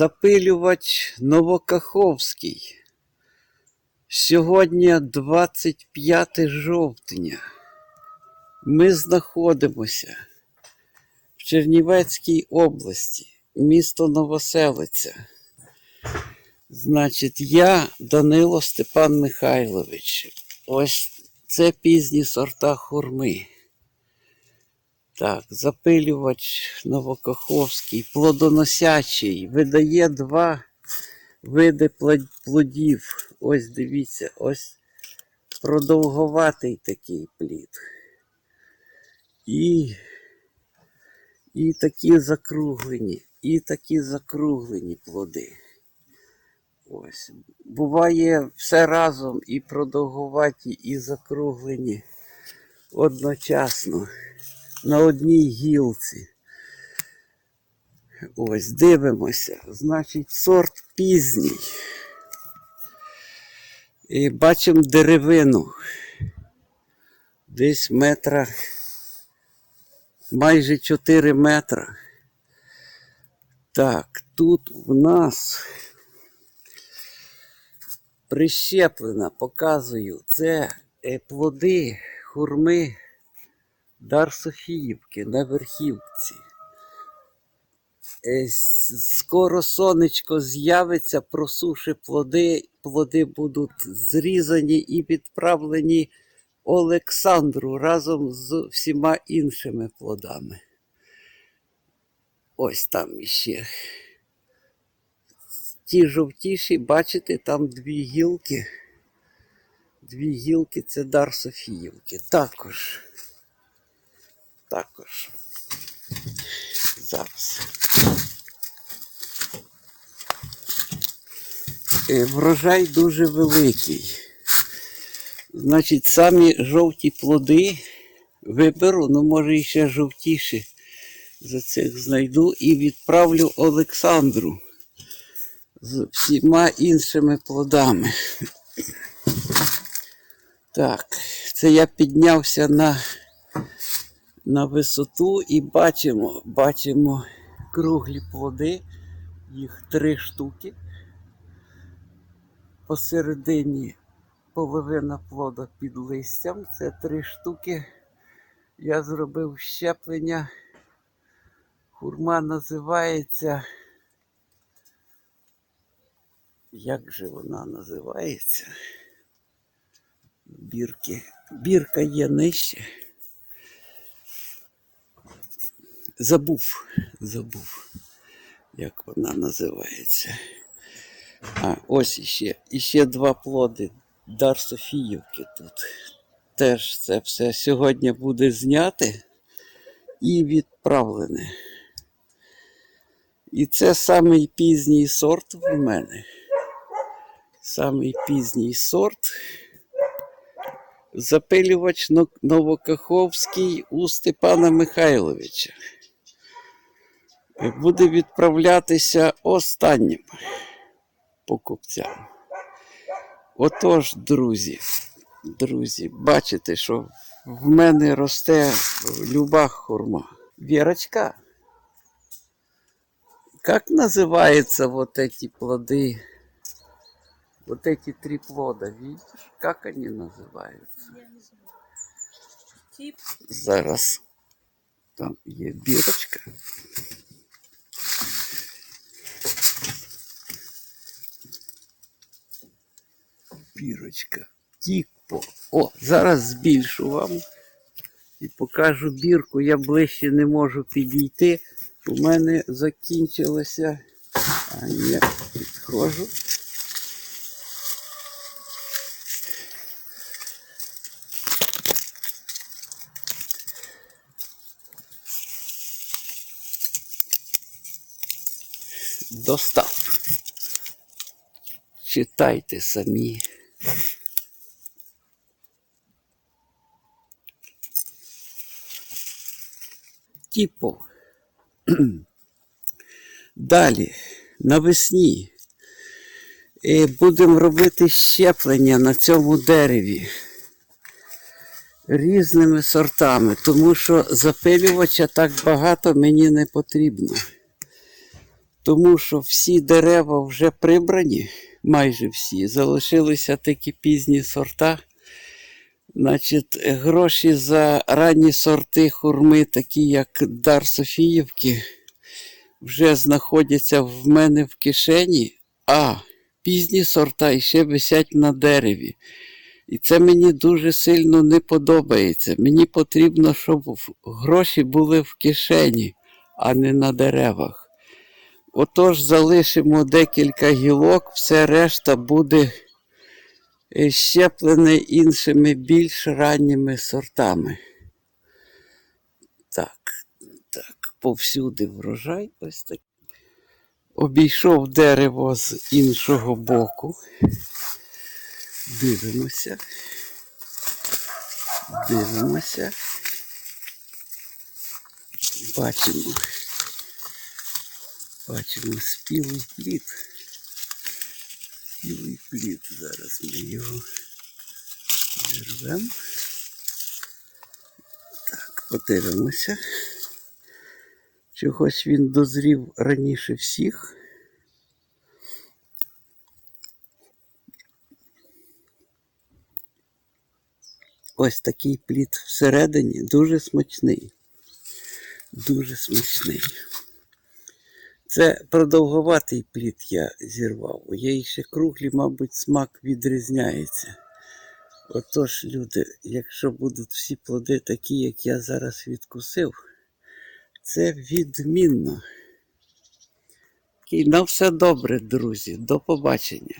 Запилювач Новокаховський. Сьогодні 25 жовтня. Ми знаходимося в Чернівецькій області, місто Новоселиця. Значить, я Данило Степан Михайлович. Ось це пізні сорта хурми. Так, запилювач Новокаховський, плодоносячий, видає два види плодів. Ось дивіться, ось продовговатий такий плід. І, і такі закруглені, і такі закруглені плоди. Ось. Буває все разом і продовговаті, і закруглені одночасно на одній гілці. Ось, дивимося. Значить, сорт пізній. І бачимо деревину. Десь метра, майже 4 метра. Так, тут в нас прищеплена, показую, це е, плоди хурми Дар Софіївки на верхівці. Е, Скоро сонечко з'явиться, просуши плоди, плоди будуть зрізані і відправлені Олександру разом з всіма іншими плодами. Ось там іще. Ті жовтіші, бачите, там дві гілки. Дві гілки це дар Софіївки. Також. Також. Зараз. Е, Врожай дуже великий. Значить, самі жовті плоди виберу, ну може і ще жовтіші за цих знайду і відправлю Олександру з всіма іншими плодами. Так, це я піднявся на, на висоту і бачимо, бачимо круглі плоди, їх три штуки. Посередині половина плода під листям. Це три штуки. Я зробив щеплення. Хурма називається. Як же вона називається? Бірки. Бірка є нижче. Забув, забув, як вона називається. А, ось іще, іще два плоди. Дар Софіївки тут. Теж це все сьогодні буде зняте і відправлене. І це самий пізній сорт в мене. Самий пізній сорт. Запилювач Новокаховський у Степана Михайловича Буде відправлятися останнім покупцям. Отож, друзі, друзі, бачите, що в мене росте люба хурма. Вірочка, как называются вот эти плоды? Вот эти три плода, видишь, как они называются? Я не знаю. Тип Зараз там є бірочка. Бірочка. Тікпо. О, зараз збільшу вам і покажу бірку. Я ближче не можу підійти. У мене закінчилося. А ні, підходжу. Достав. Читайте самі. Типу. Далі, навесні, е, будемо робити щеплення на цьому дереві різними сортами, тому що запилювача так багато мені не потрібно. тому що всі дерева вже прибрані, майже всі. Залишилися такі пізні сорта. Значить, гроші за ранні сорти хурми, такі як Дар Софіївки, вже знаходяться в мене в кишені, а пізні сорта ще висять на дереві. І це мені дуже сильно не подобається. Мені потрібно, щоб гроші були в кишені, а не на деревах. Отож, залишимо декілька гілок, все решта буде е, щеплене іншими більш ранніми сортами. Так, так, повсюди врожай ось так. Обійшов дерево з іншого боку. Дивимося. Дивимося. Бачимо. Бачимо спілий плід. Спілий плід. Зараз ми його зірвемо. Так, подивимося. Чогось він дозрів раніше всіх. Ось такий плід всередині дуже смачний. Дуже смачний. Це продовгуватий плід я зірвав. У її ще круглі, мабуть, смак відрізняється. Отож, люди, якщо будуть всі плоди такі, як я зараз відкусив, це відмінно. І на все добре, друзі. До побачення.